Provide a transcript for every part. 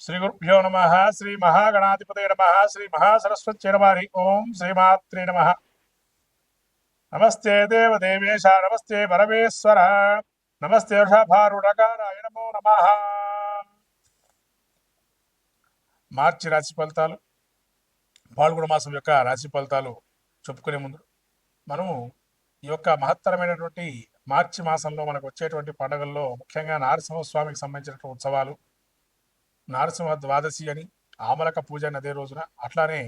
శ్రీ గురుభ్యో నమ శ్రీ మహాగణాధిపతి నమ శ్రీ మహాసరస్వతి నమారి ఓం శ్రీమాత్రే నమ. నమస్తే దేవదేవేశ నమస్తే పరమేశ్వర నమస్తే వృషభారుడకారాయ నమో నమ. మార్చి రాశి ఫలితాలు పాల్గొన మాసం యొక్క రాశి ఫలితాలు చెప్పుకునే ముందు మనము ఈ యొక్క మహత్తరమైనటువంటి మార్చి మాసంలో మనకు వచ్చేటువంటి పండుగల్లో ముఖ్యంగా నారసింహస్వామికి సంబంధించినటువంటి ఉత్సవాలు నారసింహ ద్వాదశి అని ఆమలక పూజ అని అదే రోజున అట్లానే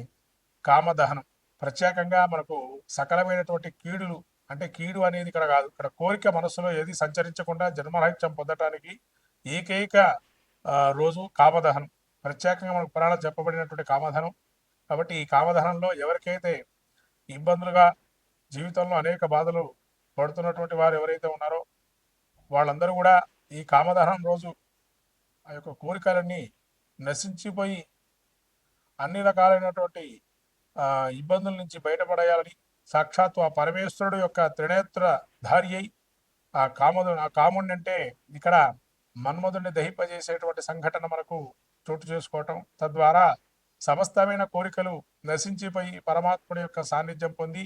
కామదహనం. ప్రత్యేకంగా మనకు సకలమైనటువంటి కీడులు అంటే కీడు అనేది ఇక్కడ కాదు. ఇక్కడ కోరిక మనసులో ఏది సంచరించకుండా జన్మరాహిత్యం పొందటానికి ఏకైక రోజు కామదహనం. ప్రత్యేకంగా మనకు పురాణ చెప్పబడినటువంటి కామధనం కాబట్టి ఈ కామదహనంలో ఎవరికైతే ఇబ్బందులుగా జీవితంలో అనేక బాధలు పడుతున్నటువంటి వారు ఎవరైతే ఉన్నారో వాళ్ళందరూ కూడా ఈ కామదహనం రోజు ఆ యొక్క కోరికలన్నీ నశించిపోయి అన్ని రకాలైనటువంటి ఇబ్బందుల నుంచి బయటపడేయాలని సాక్షాత్తు ఆ పరమేశ్వరుడు యొక్క త్రినేత్ర ధారి అయి ఆ కామదు ఆ కాముడిని అంటే ఇక్కడ మన్మధుడిని దహింపజేసేటువంటి సంఘటన మనకు చోటు చేసుకోవటం తద్వారా సమస్తమైన కోరికలు నశించిపోయి పరమాత్ముడి యొక్క సాన్నిధ్యం పొంది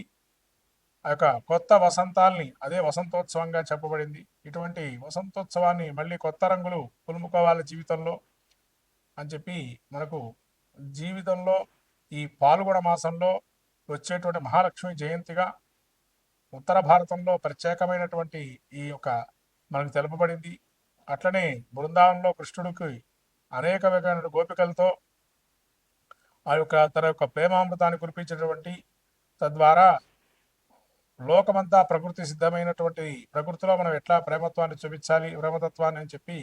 ఆ యొక్క కొత్త వసంతాల్ని అదే వసంతోత్సవంగా చెప్పబడింది. ఇటువంటి వసంతోత్సవాన్ని మళ్ళీ కొత్త రంగులు పులుముకోవాలి జీవితంలో అని చెప్పి మనకు జీవితంలో ఈ పాల్గొన మాసంలో వచ్చేటువంటి మహాలక్ష్మి జయంతిగా ఉత్తర భారతంలో ప్రత్యేకమైనటువంటి ఈ యొక్క మనకు తెలుపబడింది. అట్లనే బృందావనంలో కృష్ణుడికి అనేక విధమైన గోపికలతో ఆ యొక్క తన యొక్క ప్రేమామృతాన్ని కురిపించినటువంటి తద్వారా లోకమంతా ప్రకృతి సిద్ధమైనటువంటి ప్రకృతిలో మనం ఎట్లా ప్రేమత్వాన్ని చూపించాలి ప్రేమతత్వాన్ని అని చెప్పి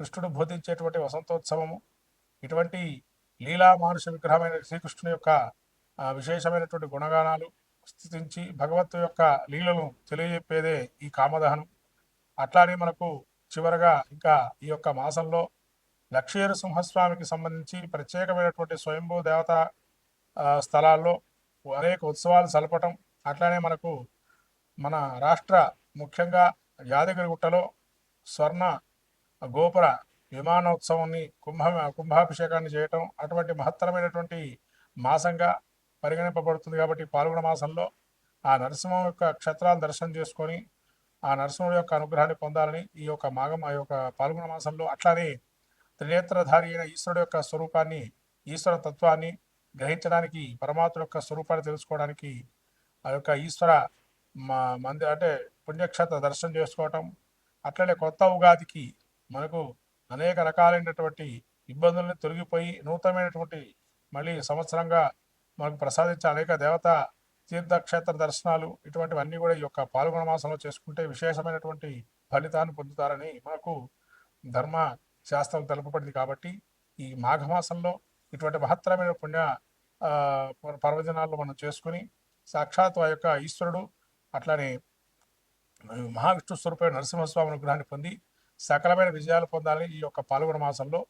కృష్ణుడు బోధించేటువంటి వసంతోత్సవము. ఇటువంటి లీలా మానుష విగ్రహమైన శ్రీకృష్ణుని యొక్క విశేషమైనటువంటి గుణగానాలు స్థితించి భగవత్తు యొక్క లీలను తెలియజెప్పేదే ఈ కామదహనం. అట్లానే మనకు చివరగా ఇంకా ఈ యొక్క మాసంలో లక్ష్మీర సింహస్వామికి సంబంధించి ప్రత్యేకమైనటువంటి స్వయంభూ దేవత స్థలాల్లో అనేక ఉత్సవాలు సలపటం అట్లానే మనకు మన రాష్ట్ర ముఖ్యంగా యాదగిరిగుట్టలో స్వర్ణ గోపుర విమానోత్సవాన్ని కుంభ కుంభాభిషేకాన్ని చేయటం అటువంటి మహత్తరమైనటువంటి మాసంగా పరిగణింపబడుతుంది కాబట్టి పాల్గొన మాసంలో ఆ నరసింహం యొక్క క్షేత్రాలు దర్శనం చేసుకొని ఆ నరసింహుడి యొక్క అనుగ్రహాన్ని పొందాలని ఈ యొక్క మాగం ఆ యొక్క పాల్గొన మాసంలో అట్లానే త్రినేత్రధారి అయిన ఈశ్వరుడు యొక్క స్వరూపాన్ని ఈశ్వర తత్వాన్ని గ్రహించడానికి పరమాత్మ యొక్క స్వరూపాన్ని తెలుసుకోవడానికి ఆ యొక్క ఈశ్వర మా మంది అంటే పుణ్యక్షేత్ర దర్శనం చేసుకోవటం అట్లనే కొత్త ఉగాదికి మనకు అనేక రకాలైనటువంటి ఇబ్బందుల్ని తొలగిపోయి నూతనమైనటువంటి మళ్ళీ సంవత్సరంగా మనకు ప్రసాదించే అనేక దేవత తీర్థక్షేత్ర దర్శనాలు ఇటువంటివన్నీ కూడా ఈ యొక్క పాల్గొన మాసంలో చేసుకుంటే విశేషమైనటువంటి ఫలితాన్ని పొందుతారని మనకు ధర్మ శాస్త్రం తెలుపబడింది కాబట్టి ఈ మాఘమాసంలో ఇటువంటి మహత్తరమైన పుణ్య పర్వదినాల్లో మనం చేసుకుని సాక్షాత్ ఆ యొక్క ఈశ్వరుడు అట్లానే మహావిష్ణు స్వరూపమైన నరసింహస్వామి అనుగ్రహాన్ని పొంది సకలమైన విజయాలు పొందాలని ఈ యొక్క పాల్గొన మాసంలో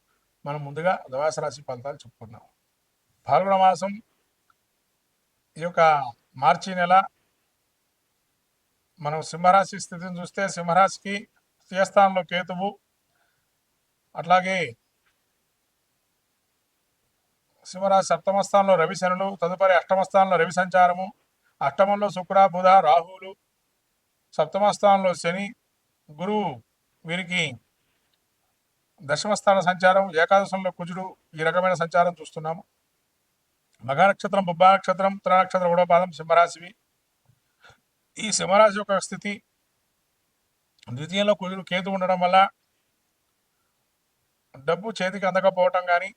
మనం ముందుగా ద్వాస రాశి ఫలితాలు చెప్పుకున్నాం పాల్గొన మాసం ఈ యొక్క మార్చి నెల మనం సింహరాశి స్థితిని చూస్తే సింహరాశికి స్థానంలో కేతువు అట్లాగే సింహరాశి సప్తమ స్థానంలో రవి శనులు తదుపరి అష్టమ స్థానంలో రవి సంచారము అష్టమంలో శుక్ర బుధ రాహువులు సప్తమ స్థానంలో శని గురువు వీరికి దశమ స్థాన సంచారం ఏకాదశంలో కుజుడు ఈ రకమైన సంచారం చూస్తున్నాము. మఘనక్షత్రం నక్షత్రం బుబ్బ నక్షత్రం ఉత్తర నక్షత్రం మూడో పాదం సింహరాశివి. ఈ సింహరాశి యొక్క స్థితి ద్వితీయంలో కుజుడు కేతు ఉండడం వల్ల డబ్బు చేతికి అందకపోవటం కానీ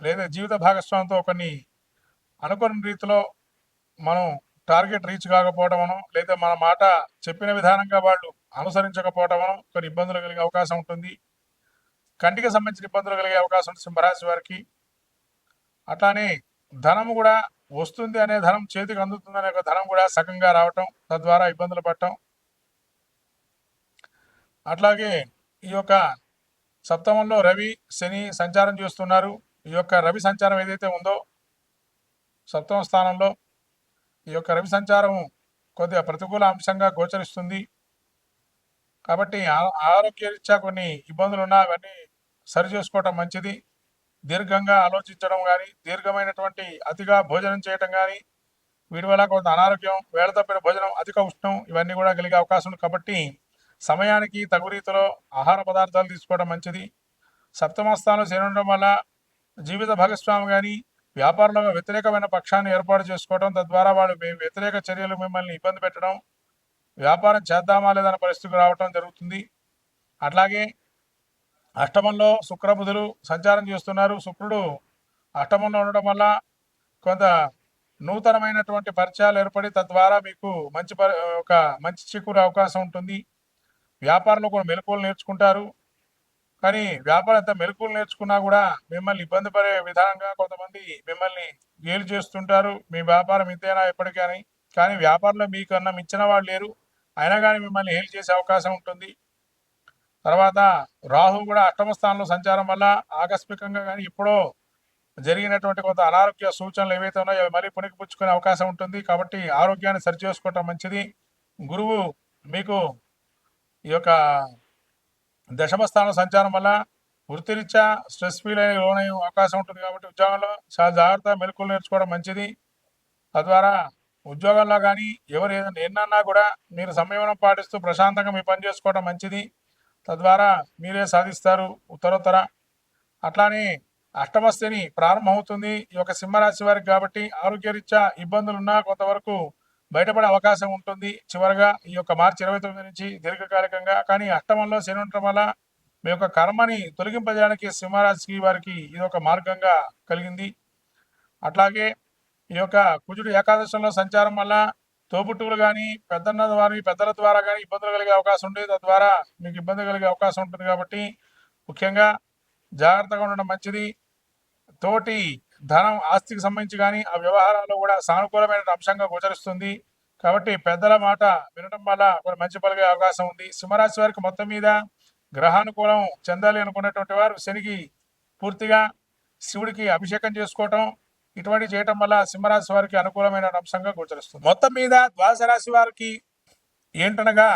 లేదా జీవిత భాగస్వామితో కొన్ని అనుకున్న రీతిలో మనం టార్గెట్ రీచ్ కాకపోవడమనో లేదా మన మాట చెప్పిన విధానంగా వాళ్ళు అనుసరించకపోవడమనో కొన్ని ఇబ్బందులు కలిగే అవకాశం ఉంటుంది. కంటికి సంబంధించిన ఇబ్బందులు కలిగే అవకాశం ఉంటుంది సింహరాశి వారికి. అట్లానే ధనం కూడా వస్తుంది అనే ధనం చేతికి అందుతుంది అనే ఒక ధనం కూడా సగంగా రావటం తద్వారా ఇబ్బందులు పడటం. అట్లాగే ఈ యొక్క సప్తమంలో రవి శని సంచారం చేస్తున్నారు. ఈ యొక్క రవి సంచారం ఏదైతే ఉందో సప్తమ స్థానంలో ఈ యొక్క రవి సంచారం కొద్దిగా ప్రతికూల అంశంగా గోచరిస్తుంది. కాబట్టి ఆ- ఆరోగ్యరీత్యా కొన్ని ఇబ్బందులు ఉన్నా అవన్నీ సరి చేసుకోవటం మంచిది. దీర్ఘంగా ఆలోచించడం కానీ దీర్ఘమైనటువంటి అతిగా భోజనం చేయటం కానీ వీటి వల్ల కొంత అనారోగ్యం వేళ తప్పిన భోజనం అధిక ఉష్ణం ఇవన్నీ కూడా కలిగే అవకాశం ఉంది. కాబట్టి సమయానికి తగు రీతిలో ఆహార పదార్థాలు తీసుకోవడం మంచిది. సప్తమ స్థానంలో వల్ల జీవిత భాగస్వామి కానీ వ్యాపారంలో వ్యతిరేకమైన పక్షాన్ని ఏర్పాటు చేసుకోవడం తద్వారా వాడు మేము వ్యతిరేక చర్యలు మిమ్మల్ని ఇబ్బంది పెట్టడం వ్యాపారం చేద్దామా లేదన్న పరిస్థితికి రావటం జరుగుతుంది. అట్లాగే అష్టమంలో శుక్రబుధులు సంచారం చేస్తున్నారు. శుక్రుడు అష్టమంలో ఉండడం వల్ల కొంత నూతనమైనటువంటి పరిచయాలు ఏర్పడి తద్వారా మీకు మంచి పరి- ఒక మంచి చిక్కురు అవకాశం ఉంటుంది. వ్యాపారంలో కూడా మెలకువలు నేర్చుకుంటారు. కానీ వ్యాపారం ఎంత మెలకువలు నేర్చుకున్నా కూడా మిమ్మల్ని ఇబ్బంది పడే విధానంగా కొంతమంది మిమ్మల్ని గేలు చేస్తుంటారు. మీ వ్యాపారం ఇంతేనా ఎప్పటికీ కానీ వ్యాపారంలో మీకన్నా మించిన వాళ్ళు లేరు. అయినా కానీ మిమ్మల్ని హేల్ చేసే అవకాశం ఉంటుంది. తర్వాత రాహు కూడా అష్టమ స్థానంలో సంచారం వల్ల ఆకస్మికంగా కానీ ఇప్పుడో జరిగినటువంటి కొంత అనారోగ్య సూచనలు ఏవైతే ఉన్నాయో అవి మళ్ళీ పుణికిపుచ్చుకునే అవకాశం ఉంటుంది. కాబట్టి ఆరోగ్యాన్ని సరిచేసుకోవటం మంచిది. గురువు మీకు ఈ యొక్క దశమ స్థానం సంచారం వల్ల వృత్తిరీత్యా స్ట్రెస్ ఫీల్ అయ్యే లోనయ్యే అవకాశం ఉంటుంది కాబట్టి ఉద్యోగంలో చాలా జాగ్రత్త మెలకువలు నేర్చుకోవడం మంచిది. తద్వారా ఉద్యోగంలో కానీ ఎవరు ఏదైనా ఎన్నన్నా కూడా మీరు సంయమనం పాటిస్తూ ప్రశాంతంగా మీ పని చేసుకోవడం మంచిది. తద్వారా మీరే సాధిస్తారు ఉత్తరోత్తర. అట్లానే అష్టమస్థిని ప్రారంభమవుతుంది. ఈ యొక్క సింహరాశి వారికి కాబట్టి ఆరోగ్యరీత్యా ఇబ్బందులు ఉన్నా కొంతవరకు బయటపడే అవకాశం ఉంటుంది. చివరగా ఈ యొక్క మార్చి ఇరవై తొమ్మిది నుంచి దీర్ఘకాలికంగా కానీ అష్టమంలో శని ఉండటం వల్ల మీ యొక్క కర్మని తొలగింపజేయడానికి సింహరాశి వారికి ఇది ఒక మార్గంగా కలిగింది. అట్లాగే ఈ యొక్క కుజుడు ఏకాదశంలో సంచారం వల్ల తోబుట్టువులు కానీ పెద్దన్న వారి పెద్దల ద్వారా కానీ ఇబ్బందులు కలిగే అవకాశం ఉంటుంది తద్వారా మీకు ఇబ్బంది కలిగే అవకాశం ఉంటుంది కాబట్టి ముఖ్యంగా జాగ్రత్తగా ఉండడం మంచిది. తోటి ధనం ఆస్తికి సంబంధించి కానీ ఆ వ్యవహారాల్లో కూడా సానుకూలమైన అంశంగా గోచరిస్తుంది. కాబట్టి పెద్దల మాట వినడం వల్ల కొన్ని మంచి పలిగే అవకాశం ఉంది. సింహరాశి వారికి మొత్తం మీద గ్రహానుకూలం చెందాలి అనుకున్నటువంటి వారు శనికి పూర్తిగా శివుడికి అభిషేకం చేసుకోవటం ఇటువంటి చేయటం వల్ల సింహరాశి వారికి అనుకూలమైన అంశంగా గోచరిస్తుంది. మొత్తం మీద ద్వాదశ రాశి వారికి ఏంటనగా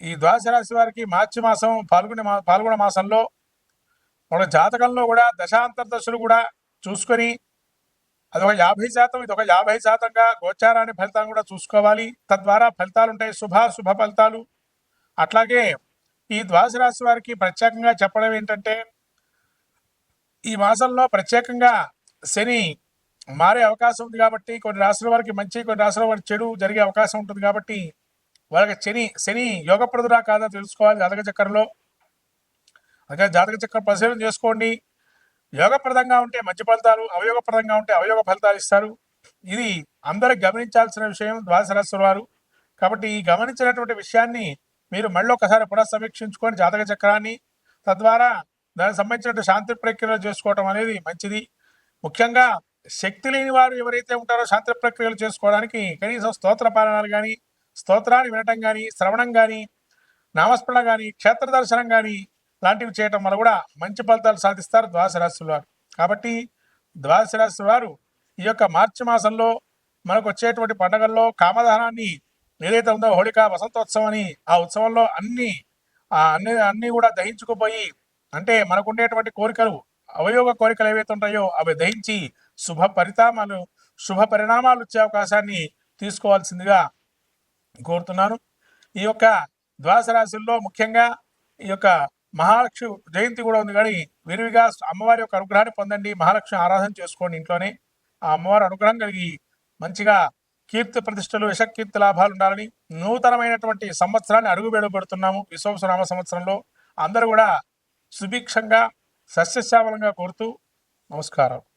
ఈ ద్వాదశ రాశి వారికి మార్చి మాసం పాల్గొనే మా పాల్గొన మాసంలో మన జాతకంలో కూడా దశాంతర దశలు కూడా చూసుకొని అదొక యాభై శాతం ఇది ఒక యాభై శాతంగా గోచారాన్ని ఫలితాన్ని కూడా చూసుకోవాలి. తద్వారా ఫలితాలు ఉంటాయి. శుభ శుభ ఫలితాలు. అట్లాగే ఈ ద్వాదశ రాశి వారికి ప్రత్యేకంగా చెప్పడం ఏంటంటే ఈ మాసంలో ప్రత్యేకంగా శని మారే అవకాశం ఉంది కాబట్టి కొన్ని రాశుల వారికి మంచి కొన్ని రాశుల వారికి చెడు జరిగే అవకాశం ఉంటుంది కాబట్టి వాళ్ళకి శని శని యోగప్రదురా కాదా తెలుసుకోవాలి జాతక చక్రంలో. అందుకే జాతక చక్రం పరిశీలన చేసుకోండి. యోగప్రదంగా ఉంటే మంచి ఫలితాలు అవయోగప్రదంగా ఉంటే అవయోగ ఫలితాలు ఇస్తారు. ఇది అందరూ గమనించాల్సిన విషయం ద్వాదశరాశుల వారు. కాబట్టి ఈ గమనించినటువంటి విషయాన్ని మీరు మళ్ళీ ఒకసారి పునఃసమీక్షించుకొని జాతక చక్రాన్ని తద్వారా దానికి సంబంధించిన శాంతి ప్రక్రియలు చేసుకోవడం అనేది మంచిది. ముఖ్యంగా శక్తి లేని వారు ఎవరైతే ఉంటారో శాంతి ప్రక్రియలు చేసుకోవడానికి కనీసం స్తోత్ర పాలనాలు కానీ స్తోత్రాన్ని వినటం కానీ శ్రవణం కానీ నామస్మరణ కానీ క్షేత్ర దర్శనం కానీ లాంటివి చేయటం వల్ల కూడా మంచి ఫలితాలు సాధిస్తారు ద్వాదశ రాశుల వారు. కాబట్టి ద్వాదశ రాశి వారు ఈ యొక్క మార్చి మాసంలో మనకు వచ్చేటువంటి పండుగల్లో కామదహనాన్ని ఏదైతే ఉందో హోళిక వసంతోత్సవం అని ఆ ఉత్సవంలో అన్ని ఆ అన్ని అన్ని కూడా దహించుకుపోయి అంటే మనకుండేటువంటి కోరికలు అవయోగ కోరికలు ఏవైతే ఉంటాయో అవి దహించి శుభ పరిణామాలు శుభ పరిణామాలు వచ్చే అవకాశాన్ని తీసుకోవాల్సిందిగా కోరుతున్నాను. ఈ యొక్క ద్వాస రాశుల్లో ముఖ్యంగా ఈ యొక్క మహాలక్ష్మి జయంతి కూడా ఉంది. కానీ విరివిగా అమ్మవారి యొక్క అనుగ్రహాన్ని పొందండి. మహాలక్ష్మి ఆరాధన చేసుకోండి ఇంట్లోనే. ఆ అమ్మవారి అనుగ్రహం కలిగి మంచిగా కీర్తి ప్రతిష్టలు యశకీర్తి లాభాలు ఉండాలని నూతనమైనటువంటి సంవత్సరాన్ని అడుగు వేడబెడుతున్నాము విశ్వసనామ సంవత్సరంలో అందరూ కూడా సుభిక్షంగా సస్యశ్యామలంగా కోరుతూ నమస్కారం.